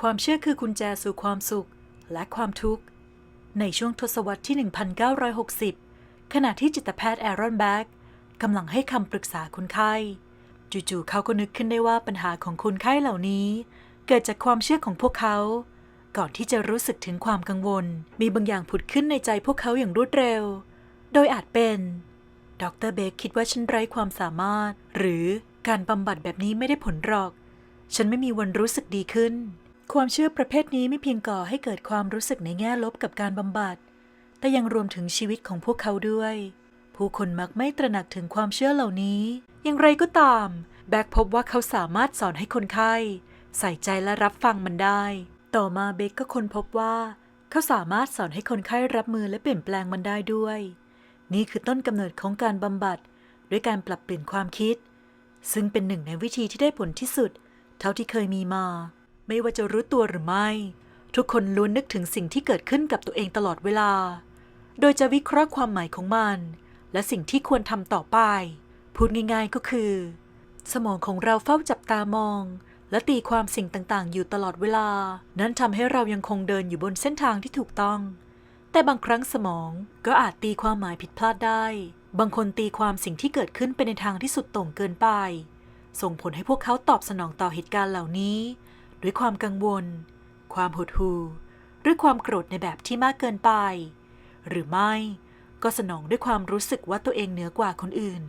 ความเชื่อคือกุญแจสู่ความสุขและความทุกข์ ในช่วงทศวรรษที่ 1960 ขณะที่จิตแพทย์แอรอนแบ็กกำลังให้คำปรึกษาคนไข้ จู่ๆเขาก็นึกขึ้นได้ว่าปัญหาของคนไข้เหล่านี้ เกิดจากความเชื่อของพวกเขา ก่อนที่จะรู้สึกถึงความกังวล มีบางอย่างผุดขึ้นในใจพวกเขาอย่างรวดเร็ว โดยอาจเป็นดรเบคคิดว่าฉันไร้ความสามารถ หรือการบำบัดแบบนี้ไม่ได้ผลหรอก ฉันไม่มีวันรู้สึกดีขึ้น ความเชื่อประเภทนี้ไม่เพียงก่อให้เกิดความรู้สึกในแง่ลบกับการบำบัด แต่ยังรวมถึงชีวิตของพวกเขาด้วย ผู้คนมักไม่ตระหนักถึงความเชื่อเหล่านี้ อย่างไรก็ตาม แบกพบว่าเขาสามารถสอนให้คนไข้ ใส่ใจและรับฟังมันได้ ต่อมาเบคก็ค้นพบว่า เขาสามารถสอนให้คนไข้รับมือและเปลี่ยนแปลงมันได้ด้วย นี่คือต้นกำเนิดของการบำบัด ด้วยการปรับเปลี่ยนความคิด ซึ่งเป็นหนึ่งในวิธีที่ได้ผลที่สุด เท่าที่เคยมีมา ไม่ว่าจะรู้ตัวหรือไม่ ทุกคนล้วนนึกถึงสิ่งที่เกิดขึ้นกับตัวเองตลอดเวลา โดยจะวิเคราะห์ความหมายของมัน และสิ่งที่ควรทำต่อไป พูดง่ายๆก็คือ สมองของเราเฝ้าจับตามอง และตีความสิ่งต่างๆ อยู่ตลอดเวลา นั้นทำให้เรายังคงเดินอยู่บนเส้นทางที่ถูกต้อง แต่บางครั้งสมองก็อาจตีความหมายผิดพลาดได้ บางคนตีความสิ่งที่เกิดขึ้นไปในทางที่สุดโต่งเกินไป ส่งผลให้พวกเขาตอบสนองต่อเหตุการณ์เหล่านี้ ด้วยความกังวล ความหดหู่หรือความโกรธในแบบที่มากเกินไป หรือไม่ก็สนองด้วยความรู้สึกว่าตัวเองเหนือกว่าคนอื่น